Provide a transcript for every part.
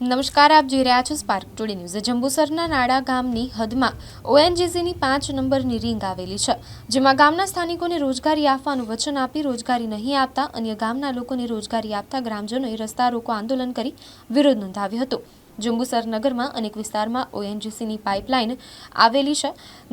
નમસ્કાર, આપ જોઈ રહ્યા છો સ્પાર્ક ટુડે ન્યૂઝ જંબુસરના નાડા ગામની હદમાં ઓએનજીસીની પાંચ નંબરની રિંગ આવેલી છે, જેમાં ગામના સ્થાનિકોને રોજગારી આપવાનું વચન આપી રોજગારી નહીં આપતા, અન્ય ગામના લોકોને રોજગારી આપતા ગ્રામજનોએ રસ્તા રોકો આંદોલન કરી વિરોધ નોંધાવ્યો હતો. જંબુસર નગરમાં અનેક વિસ્તારમાં ઓએનજીસીની પાઇપલાઇન આવેલી છે.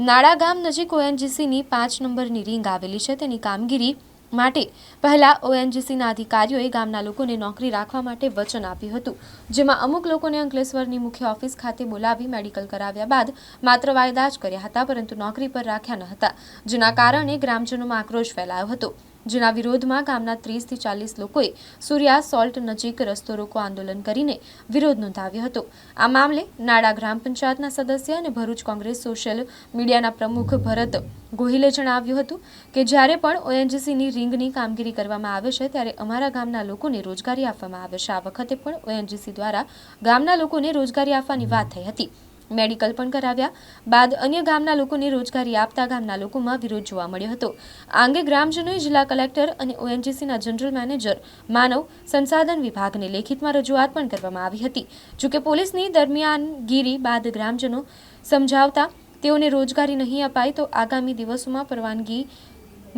નાડા ગામ નજીક ઓએનજીસીની પાંચ નંબરની રિંગ આવેલી છે. તેની કામગીરી માટે. પહેલા ઓએનજીસીના અધિકારીઓએ ગામના લોકોને નોકરી રાખવા માટે વચન આપ્યું હતું, જેમાં અમુક લોકોને અંકલેશ્વરની મુખ્ય ઓફિસ ખાતે બોલાવી મેડિકલ કરાવ્યા બાદ માત્ર વાયદા જ કર્યા હતા, પરંતુ નોકરી પર રાખ્યા ન હતા, જેના કારણે ગ્રામજનોમાં આક્રોશ ફેલાયો હતો. જેના વિરોધમાં ગામના ત્રીસથી ચાલીસ લોકોએ સૂર્યા સોલ્ટ નજીક રસ્તો રોકો આંદોલન કરીને વિરોધ નોંધાવ્યો હતો. આ મામલે નાડા ગ્રામ પંચાયતના સદસ્ય અને ભરૂચ કોંગ્રેસ સોશિયલ મીડિયાના પ્રમુખ ભરત ગોહિલે જણાવ્યું હતું કે જ્યારે પણ ઓએનજીસીની રિંગની કામગીરી કરવામાં આવે છે, ત્યારે અમારા ગામના લોકોને રોજગારી આપવામાં આવે છે. આ વખતે પણ ઓએનજીસી દ્વારા ગામના લોકોને રોજગારી આપવાની વાત થઈ હતી. મેડિકલ પણ કરાવ્યા. બાદ અન્ય ગામના લોકોને રોજગારી આપતા ગામના લોકોમાં વિરોધ જોવા મળ્યો હતો. આ અંગે ગ્રામજનોએ જિલ્લા કલેક્ટર અને ઓએનજીસીના જનરલ મેનેજર માનવ સંસાધન વિભાગને લેખિતમાં રજૂઆત પણ કરવામાં આવી હતી. જોકે પોલીસની દરમિયાનગીરી બાદ ગ્રામજનો સમજાવતા તેઓને રોજગારી નહીં અપાય તો આગામી દિવસોમાં પરવાનગી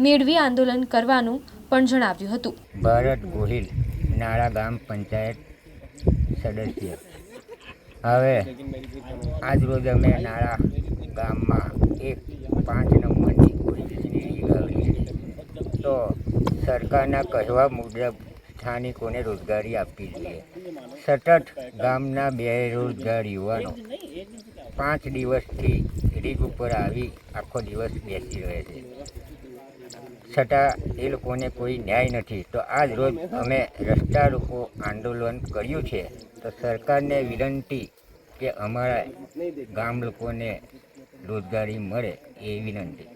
મેળવી આંદોલન કરવાનું પણ જણાવ્યું હતું. ભારત ગોહિલ, નાળા ગામ પંચાયત સદસ્ય. હવે આજરોજ અમે નાળા ગામમાં એક પાંચ નંબરની આવેલી તો સરકારના કહેવા મુજબ સ્થાનિકોને રોજગારી આપવી જોઈએ. સતત ગામના બેરોજગાર યુવાનો પાંચ દિવસથી રીગ ઉપર આવી આખો દિવસ બેસી રહે છે. છતાં એ લોકોને કોઈ ન્યાય નથી. તો આજ રોજ અમે રસ્તા રોકો આંદોલન કર્યું છે. તો સરકારને વિનંતી કે અમારા ગામ લોકોને રોજગારી મળે એ વિનંતી.